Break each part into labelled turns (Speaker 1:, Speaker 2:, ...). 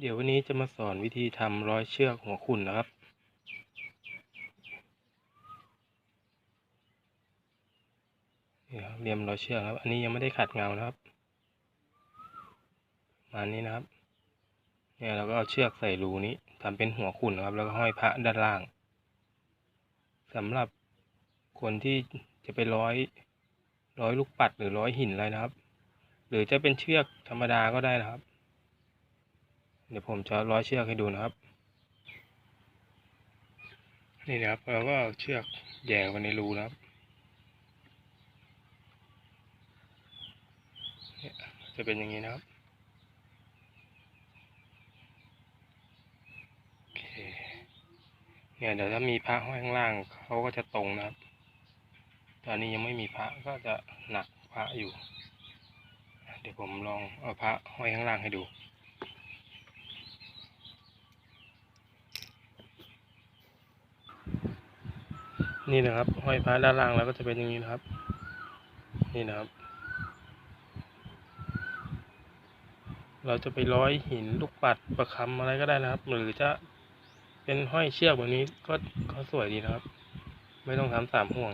Speaker 1: เดี๋ยววันนี้จะมาสอนวิธีทำร้อยเชือกหัวขุนนะครับนี่ครับ เรียมร้อยเชือกครับ อันนี้ยังไม่ได้ขัดเงานะครับมานี้นะครับ เนี่ยเราก็เอาเชือกใส่รูนี้ทำเป็นหัวขุนนะครับ แล้วก็ห้อยพระด้านล่างสำหรับคนที่จะไปร้อยร้อยลูกปัดหรือร้อยหินอะไรนะครับ หรือจะเป็นเชือกธรรมดาก็ได้นะครับ เดี๋ยวผมจะร้อยเชือกให้ดูนะครับ นี่นะครับเราก็เชือกแย่ไปในรูนะครับเนี่ยจะเป็นอย่างนี้นะครับโอเคเนี่ยเดี๋ยวถ้ามีพระห้อยข้างล่างเขาก็จะตรงนะครับ ตอนนี้ยังไม่มีพระก็จะหนักพระอยู่ เดี๋ยวผมลองเอาพระห้อยข้างล่างให้ดู นี่นะครับห้อยพระด้านล่างแล้วก็จะเป็นอย่างนี้นะครับ นี่นะครับ เราจะไปร้อยหินลูกปัดประคำอะไรก็ได้นะครับ หรือจะเป็นห้อยเชือกแบบนี้ก็ก็สวยดีนะครับ ไม่ต้องทำสามห่วง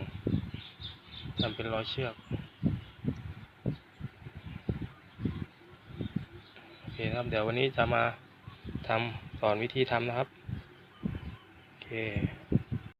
Speaker 1: ทำเป็นร้อยเชือกโอเคครับ เดี๋ยววันนี้จะมาทำสอนวิธีทำนะครับ โอเค